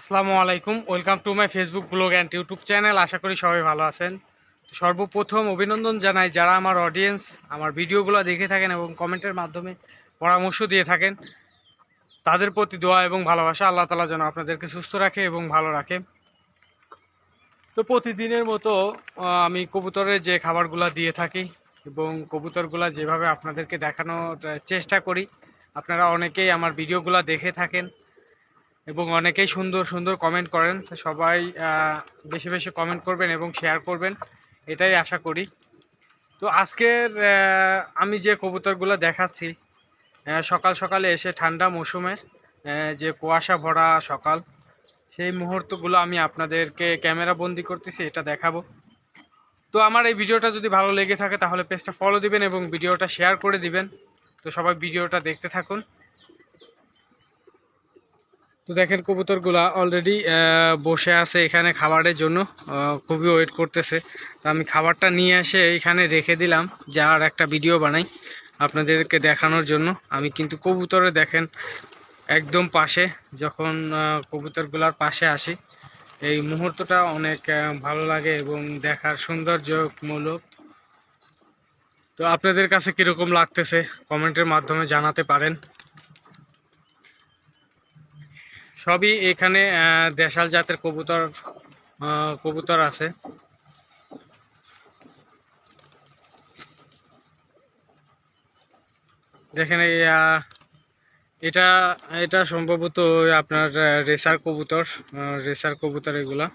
আসসালামু আলাইকুম। Welcome to my Facebook blog and YouTube channel আশা করি সবাই ভালো আছেন। সর্বপ্রথম অভিনন্দন জানাই যারা আমার অডিয়েন্স আমার ভিডিওগুলো দেখে থাকেন এবং কমেন্টের মাধ্যমে পরামর্শ দিয়ে থাকেন। তাদের প্রতি দোয়া এবং ভালোবাসা আল্লাহ তালা যেন আপনাদেরকে সুস্থ রাখে এবং ভালো রাখে। তো প্রতিদিনের মতো আমি কবুতরের যে খাবারগুলো দিয়ে থাকি এবং কবুতরগুলো যেভাবে আপনাদেরকে দেখানোর চেষ্টা করি। আপনারা অনেকেই আমার ভিডিওগুলো দেখে থাকেন। এবং অনেকেই সুন্দর সুন্দর কমেন্ট করেন। সবাই বেশি বেশি কমেন্ট করবেন এবং শেয়ার করবেন। এটাই আশা করি। তো আজকের আমি যে কবুতরগুলো দেখাচ্ছি সকাল, সকালে এসে ঠান্ডা মৌসুমের যে কুয়াশা ভরা সকাল, সেই মুহূর্তগুলো আমি আপনাদেরকে ক্যামেরা বন্দি করতেছি, এটা দেখাবো। তো আমার এই ভিডিওটা যদি ভালো লেগে থাকে, তাহলে পেজটা ফলো দিবেন এবং ভিডিওটা শেয়ার করে দিবেন। তো সবাই ভিডিওটা দেখতে থাকুন। তো দেখেন কবুতরগুলা অলরেডি বসে আছে এখানে খাবারের জন্য। খুবই ওয়েট করতেছে। তো আমি খাবারটা নিয়ে এসে এখানে রেখে দিলাম যার একটা ভিডিও বানাই আপনাদেরকে দেখানোর জন্য। আমি কিন্তু কবুতরে দেখেন একদম পাশে, যখন কবুতরগুলার পাশে আসি, এই মুহূর্তটা অনেক ভালো লাগে এবং দেখার সৌন্দর্যমূলক। তো আপনাদের কাছে কীরকম লাগতেছে? কমেন্টের মাধ্যমে জানাতে পারেন। সবই এখানে দেশাল জাতের কবুতর কবুতর আছে। দেখেন এটা এটা সম্ভবত আপনার রেসার কবুতর রেসার কবুতর এগুলা।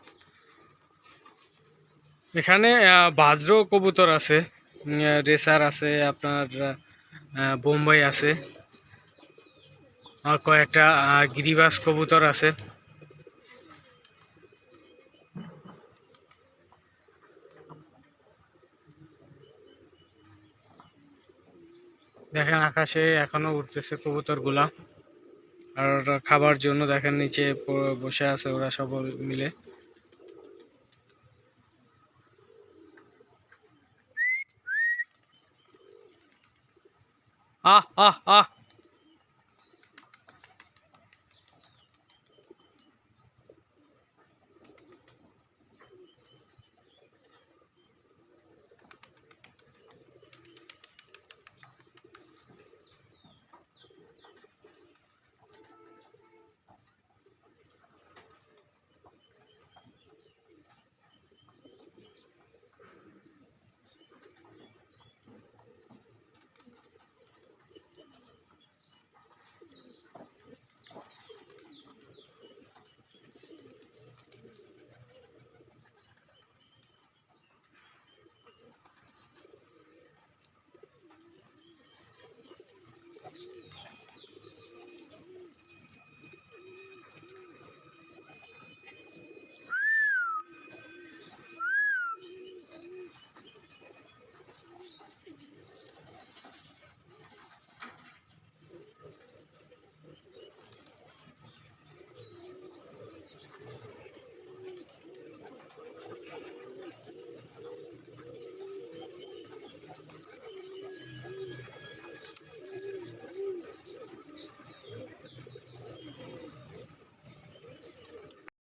এখানে বাজ্র কবুতর আছে রেসার আছে, আপনার বোম্বাই আছে। আর কয়েকটা গিরিবাস কবুতর আছে। দেখেন আকাশে এখনও উঠতেছে কবুতরগুলা। আর খাবার জন্য দেখেন নিচে বসে আছে ওরা সব মিলে। আহ আহ আহ।